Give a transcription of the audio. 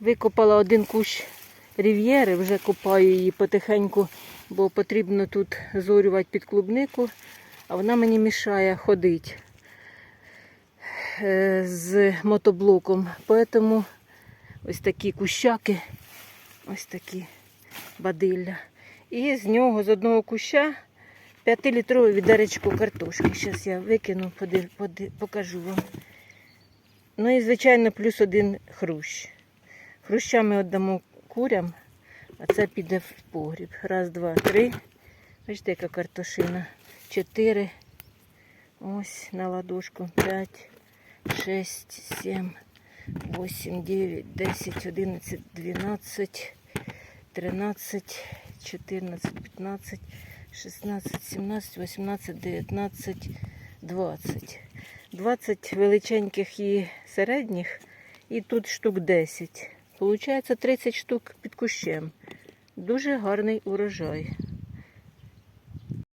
Викопала один кущ рів'єри, вже копаю її потихеньку, бо потрібно тут зорювати під клубнику, а вона мені мішає ходити е, з мотоблоком. Тому ось такі кущаки, ось такі бадилля. І з нього, з одного куща, 5-літрове відеречко картошки. Зараз я викину, покажу вам. Ну і, звичайно, плюс один хрущ. Хруща ми віддамо курям, а це піде в погріб. Раз, два, три. Бачите, яка картошина. Чотири. Ось на ладошку. П'ять, шість, сім, вісім, дев'ять, десять, одинадцять, дванадцять, тринадцять, чотирнадцять, п'ятнадцять, шістнадцять, сімнадцять, вісімнадцять, дев'ятнадцять, двадцять. 20 величеньких і середніх, і тут штук 10. Получається 30 штук під кущем. Дуже гарний урожай.